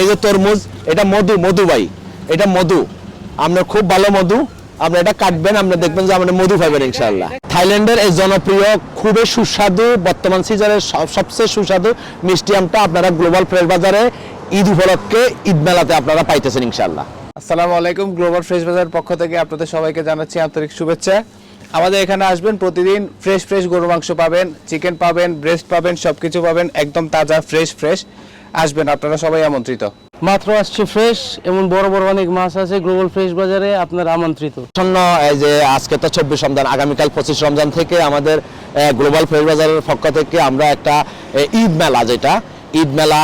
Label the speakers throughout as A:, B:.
A: এই যে তরমুজ এটা মধু মধু ভাই, এটা মধু। আপনার খুব ভালো মধু, আপনি এটা কাটবেন, আপনি দেখবেন যে আপনি মধু পাবেন ইনশাআল্লাহ। থাইল্যান্ডের এই জনপ্রিয়, খুবই সুস্বাদু, বর্তমান সিজনের সবচেয়ে সুস্বাদু মিষ্টি আমটা আপনারা গ্লোবাল ফ্রেশ বাজারে ঈদ উপলক্ষে ঈদ মেলাতে আপনারা পাইতেছেন ইনশাআল্লাহ।
B: আসসালামু আলাইকুম গ্লোবাল ফ্রেশ বাজার পক্ষ থেকে আপনাদের সবাইকে জানাচ্ছি আন্তরিক শুভেচ্ছা। আমাদের এখানে আসবেন, প্রতিদিন ফ্রেশ ফ্রেশ গরু মাংস পাবেন চিকেন পাবেন ব্রেস্ট পাবেন, সবকিছু পাবেন, একদম তাজা ফ্রেশ ফ্রেশ আসবেন আপনারা সবাই আমন্ত্রিত।
C: মাত্র আসছে ফ্রেশ এমন বড় বড় অনেক মাছ আছে গ্লোবাল ফ্রেশ বাজারে আপনার আমন্ত্রিত।
A: এই যে আজকে তো চব্বিশ রমজান আগামীকাল পঁচিশ রমজান থেকে আমাদের গ্লোবাল ফ্রেশ বাজারের পক্ষ থেকে আমরা একটা ঈদ মেলা যেটা ঈদ মেলা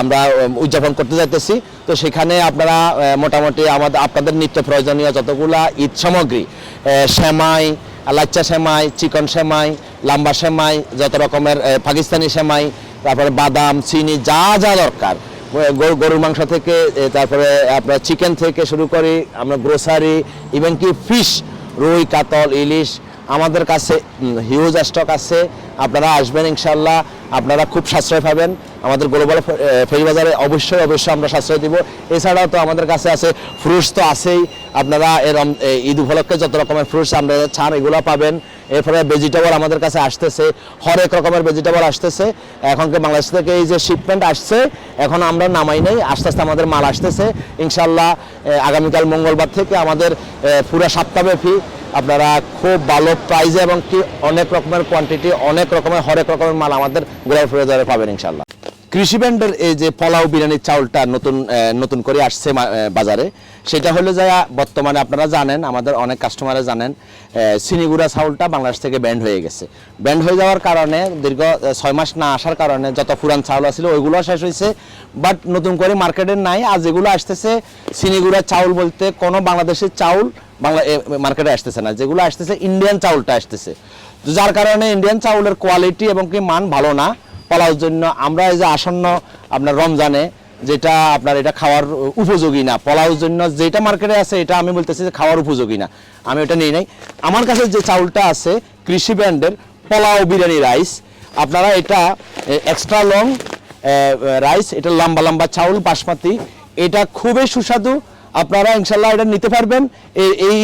A: আমরা উদযাপন করতে যাইতেছি। তো সেখানে আপনারা মোটামুটি আমাদের আপনাদের নিত্য প্রয়োজনীয় যতগুলা ঈদ সামগ্রী সেমাই লাচ্চা সেমাই চিকন সেমাই লাম্বা সেমাই যত রকমের পাকিস্তানি সেমাই তারপরে বাদাম, চিনি, যা যা দরকার। গরু, গরুর মাংস থেকে তারপরে আপনার চিকেন থেকে শুরু করি, আমরা গ্রোসারি ইভেন কি ফিশ রুই, কাতল, ইলিশ আমাদের কাছে হিউজ স্টক আছে। আপনারা আসবেন ইনশাল্লাহ আপনারা খুব সাশ্রয় পাবেন। আমাদের গ্লোবাল ফেরি বাজারে অবশ্যই অবশ্যই আমরা সাশ্রয় দিব। এছাড়াও তো আমাদের কাছে আছে ফ্রুটস তো আছেই। আপনারা এর ঈদ উপলক্ষে যত রকমের ফ্রুটস আমরা ছান এগুলো পাবেন। এরপরে ভেজিটেবল আমাদের কাছে আসতেছে। হরেক রকমের ভেজিটেবল আসতেছে। এখনকে বাংলাদেশ থেকে এই যে শিপমেন্ট আসছে, এখন আমরা নামাই নেই। আস্তে আস্তে আমাদের মাল আসতেছে। ইনশাল্লাহ আগামীকাল মঙ্গলবার থেকে আমাদের পুরো সপ্তাহব্যাপী আপনারা খুব ভালো প্রাইজে এবং কি অনেক রকমের কোয়ান্টিটি অনেক রকমের হরেক রকমের মাল আমাদের গোলাপ ফ্রেজারে পাবেন ইনশাল্লাহ কৃষি ব্যান্ডের এই যে পোলাও বিরিয়ানির চাউলটা নতুন নতুন করে আসছে বাজারে সেটা হলো যা বর্তমানে আপনারা জানেন আমাদের অনেক কাস্টমারে জানেন আহ, চিনিগুড়া চাউলটা বাংলাদেশ থেকে ব্যান্ড হয়ে গেছে। ব্যান্ড হয়ে যাওয়ার কারণে দীর্ঘ ছয় মাস না আসার কারণে যত পুরান চাউল আছিল ওইগুলো শেষ হয়েছে বাট নতুন করে মার্কেটে নাই আর যেগুলো আসতেছে চিনিগুড়া চাউল বলতে কোনো বাংলাদেশের চাউল বাংলা মার্কেটে আসতেছে না। যেগুলো আসতেছে ইন্ডিয়ান চাউলটা আসতেছে। তো যার কারণে ইন্ডিয়ান চাউলের কোয়ালিটি এবং কি মান ভালো না পোলাওর জন্য আমরা এই যে আসন্ন আপনার রমজানে যেটা আপনার এটা খাওয়ার উপযোগী না পোলাওর জন্য যেটা মার্কেটে আছে এটা আমি বলতেছি যে খাওয়ার উপযোগী না। আমি ওটা নিই নাই। আমার কাছে যে চাউলটা আছে, কৃষি ব্র্যান্ডের পোলাও বিরিয়ানি রাইস আপনারা এটা এক্সট্রা লং রাইস এটা লম্বা লম্বা চাউল, বাসমতি, এটা খুবই সুস্বাদু। আপনারা ইনশাল্লাহ এটা নিতে পারবেন। এই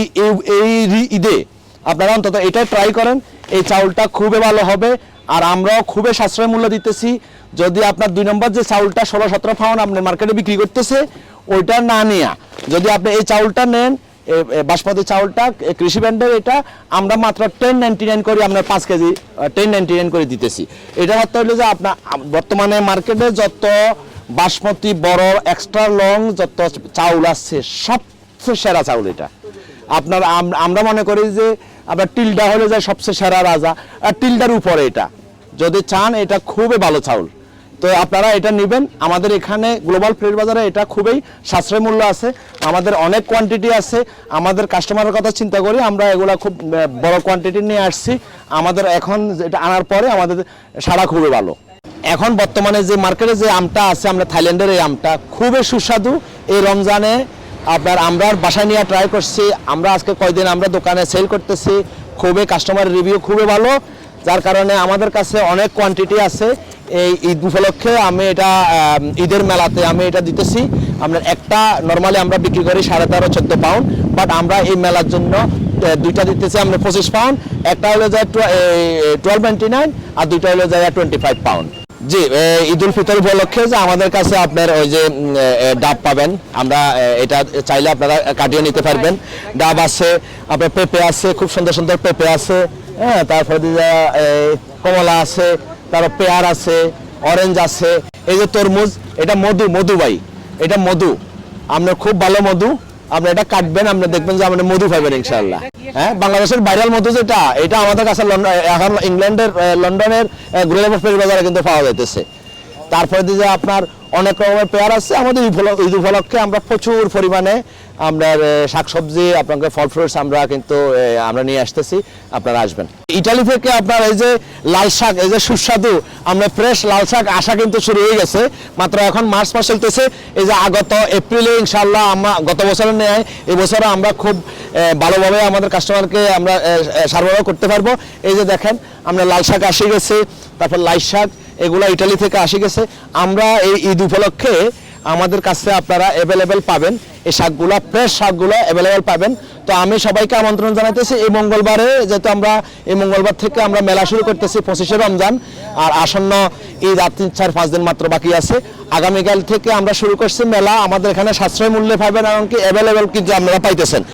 A: এই ঈদে আপনারা অন্তত এটা ট্রাই করেন। এই চাউলটা খুবই ভালো হবে। আর আমরাও খুবই সাশ্রয় মূল্য দিতেছি। যদি আপনার দুই নম্বর যে চাউলটা ষোলো, সতেরো পাউন্ড আপনি মার্কেটে বিক্রি করতেছে, ওইটা না নেয়া যদি আপনি এই চাউলটা নেন বাসমতি চাউলটা কৃষি ব্যান্ডের এটা, আমরা মাত্র টেন নাইনটি নাইন করে আপনার পাঁচ কেজি টেন নাইনটি নাইন করে দিতেছি। এটা হতে হলো যে আপনার বর্তমানে মার্কেটে যত বাসমতি বড় এক্সট্রা লং যত চাউল আছে, সবচেয়ে সেরা চাউল এটা। আপনার আমরা মনে করি যে আপনার টিলডা হলে যায় সবচেয়ে সেরা রাজা, আর টিলডার উপরে এটা। যদি চান, এটা খুবই ভালো চাউল। তো আপনারা এটা নেবেন। আমাদের এখানে গ্লোবাল ফ্রেড বাজারে এটা খুবই সাশ্রয় মূল্য আছে। আমাদের অনেক কোয়ান্টিটি আছে। আমাদের কাস্টমারের কথা চিন্তা করি, আমরা এগুলা খুব বড় কোয়ান্টিটি নিয়ে আসছি। আমাদের এখন এটা আনার পরে আমাদের সারা খুবই ভালো। এখন বর্তমানে যে মার্কেটে যে আমটা আছে, আমরা থাইল্যান্ডের এই আমটা, খুবই সুস্বাদু। এই রমজানে আপনার আমরা বাসায় নিয়ে ট্রাই করছি। আমরা আজকে কয়দিন আমরা দোকানে সেল করতেছি। খুবই কাস্টমার রিভিউ খুবই ভালো। যার কারণে আমাদের কাছে অনেক কোয়ান্টিটি আছে। এই ঈদ উপলক্ষে আমি এটা ঈদের মেলাতে আমি এটা দিতেছি। আমরা একটা নর্মালি আমরা বিক্রি করি সাড়ে তেরো, চোদ্দ পাউন্ড বাট আমরা এই মেলার জন্য দুইটা দিতেছি আমরা পঁচিশ পাউন্ড একটা হলো যায় টুয়েলভ নাইনটি নাইন আর দুইটা হলো যায় টোয়েন্টি ফাইভ পাউন্ড জি ঈদ উল ফিতর উপলক্ষে যে আমাদের কাছে আপনার ওই যে ডাব পাবেন। আমরা এটা চাইলে আপনারা কাটিয়ে নিতে পারবেন। ডাব আছে, আপনার পেঁপে আছে, খুব সুন্দর সুন্দর পেঁপে আছে। হ্যাঁ তারপরে কমলা আছে, তারপর পেয়ার আছে, অরেঞ্জ আছে। এই যে তরমুজ, এটা মধু মধু ভাই, এটা মধু। আমরা খুব ভালো মধু। আপনি এটা কাটবেন আপনি দেখবেন যে আপনি মধু পাবেন ইনশাল্লাহ হ্যাঁ বাংলাদেশের ভাইরাল মধু যেটা, এটা আমাদের কাছে এখন ইংল্যান্ডের লন্ডনের গ্রুপ বাজারে কিন্তু পাওয়া যাইতেছে। তারপরে যে আপনার অনেক রকমের পেয়ার আছে। আমাদের ঈদ উপলক- ঈদ উপলক্ষে আমরা প্রচুর পরিমাণে আমরা শাকসবজি, আপনাকে ফল ফ্রুটস আমরা কিন্তু আমরা নিয়ে আসতেছি। আপনারা আসবেন। ইটালি থেকে আপনার এই যে লাল শাক, এই যে সুস্বাদু, আমরা ফ্রেশ লাল শাক আসা কিন্তু শুরু হয়ে গেছে। মাত্র এখন মার্চ মাস চলতেছে। এই যে আগত এপ্রিলে ইনশাল্লাহ আমরা গত বছরের ন্যায়, এই বছরে আমরা খুব ভালোভাবে আমাদের কাস্টমারকে আমরা সরবরাহ করতে পারব। এই যে দেখেন, আমরা লাল শাক আসে গেছে, তারপর লাই শাক এগুলা ইটালি থেকে আসে গেছে। আমরা এই ঈদ উপলক্ষে আমাদের কাছে আপনারা অ্যাভেলেবেল পাবেন। এই শাকগুলো ফ্রেশ শাকগুলো অ্যাভেলেবেল পাবেন। তো আমি সবাইকে আমন্ত্রণ জানাইতেছি, এই মঙ্গলবারে যেহেতু আমরা, এই মঙ্গলবার থেকে আমরা মেলা শুরু করতেছি পঁচিশে রমজান। আর আসন্ন ঈদ আর তিন চার পাঁচ দিন মাত্র বাকি আছে। আগামীকাল থেকে আমরা শুরু করছি মেলা। আমাদের এখানে সাশ্রয় মূল্যে পাবেন, এমনকি অ্যাভেলেবেল কিন্তু আপনারা পাইতেছেন।